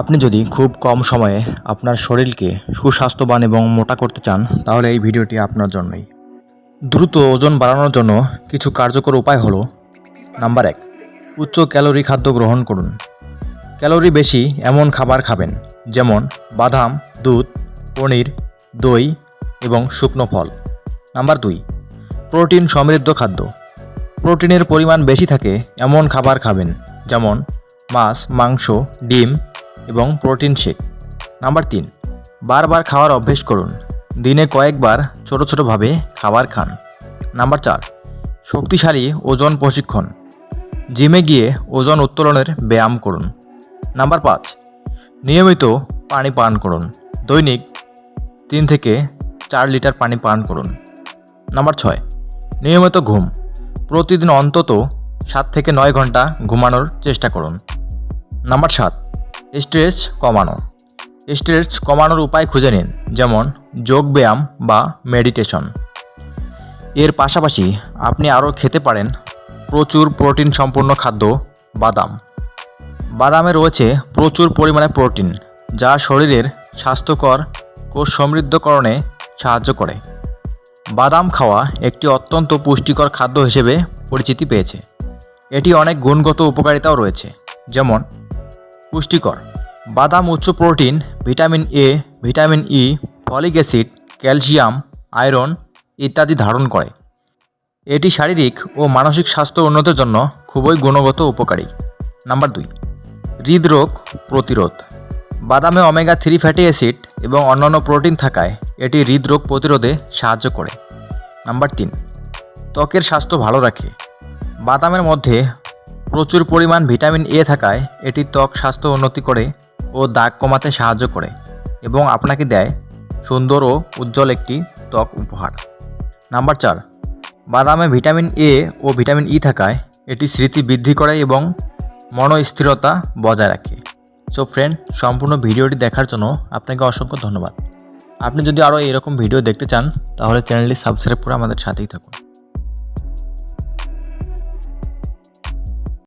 আপনি যদি খুব কম সময়ে আপনার শরীরকে সুস্বাস্থ্যবান এবং মোটা করতে চান, তাহলে এই ভিডিওটি আপনার জন্যই। দ্রুত ওজন বাড়ানোর জন্য কিছু কার্যকর উপায় হলো, নাম্বার এক, উচ্চ ক্যালোরি খাদ্য গ্রহণ করুন। ক্যালোরি বেশি এমন খাবার খাবেন, যেমন বাদাম, দুধ, পনির, দই এবং শুকনো ফল। নাম্বার দুই, প্রোটিন সমৃদ্ধ খাদ্য। প্রোটিনের পরিমাণ বেশি থাকে এমন খাবার খাবেন, যেমন মাছ, মাংস, ডিম এবং প্রোটিন শেক। নাম্বার তিন, বারবার খাওয়ার অভ্যেস করুন। দিনে কয়েকবার ছোট ছোটোভাবে খাবার খান। নাম্বার চার, শক্তিশালী ওজন প্রশিক্ষণ। জিমে গিয়ে ওজন উত্তোলনের ব্যায়াম করুন। নাম্বার পাঁচ, নিয়মিত পানি পান করুন। দৈনিক তিন থেকে চার লিটার পানি পান করুন। নাম্বার ছয়, নিয়মিত ঘুম। প্রতিদিন অন্তত সাত থেকে নয় ঘণ্টা ঘুমানোর চেষ্টা করুন। নাম্বার সাত স্ট্রেস কমানো। স্ট্রেস কমানোর উপায় খুঁজে নিন, যেমন যোগ ব্যায়াম বা মেডিটেশন। এর পাশাপাশি আপনি আরও খেতে পারেন প্রচুর প্রোটিন সম্পন্ন খাদ্য, বাদাম। বাদামে রয়েছে প্রচুর পরিমাণে প্রোটিন, যা শরীরের স্বাস্থ্যকর কোষ সমৃদ্ধকরণে সাহায্য করে। বাদাম খাওয়া একটি অত্যন্ত পুষ্টিকর খাদ্য হিসেবে পরিচিতি পেয়েছে। এটি অনেক গুণগত উপকারিতাও রয়েছে, যেমন পুষ্টিকর। বাদাম উচ্চ protein, vitamin A vitamin E folic acid, calcium, iron ইত্যাদি ধারণ করে। এটি শারীরিক ও মানসিক স্বাস্থ্য উন্নতির জন্য খুবই গুণগত উপকারী। নাম্বার দুই, হৃদরোগ প্রতিরোধ। বাদামে অমেগা থ্রি ফ্যাটি অ্যাসিড এবং অন্যান্য প্রোটিন থাকায় এটি হৃদরোগ প্রতিরোধে সাহায্য করে। নাম্বার তিন, ত্বকের স্বাস্থ্য ভালো রাখে। বাদামের মধ্যে প্রচুর পরিমাণ ভিটামিন এ থাকায় এটি ত্বক স্বাস্থ্য উন্নতি করে ও দাগ কমাতে সাহায্য করে এবং আপনাকে দেয় সুন্দর ও উজ্জ্বল একটি ত্বক উপহার। নাম্বার চার, বাদামে ভিটামিন এ ও ভিটামিন ই থাকায় এটি স্মৃতি বৃদ্ধি করে এবং মনস্থিরতা বজায় রাখে। সো ফ্রেন্ড সম্পূর্ণ ভিডিওটি দেখার জন্য আপনাকে অসংখ্য ধন্যবাদ। আপনি যদি আরও এরকম ভিডিও দেখতে চান, তাহলে চ্যানেলটি সাবস্ক্রাইব করে আমাদের সাথেই থাকুন।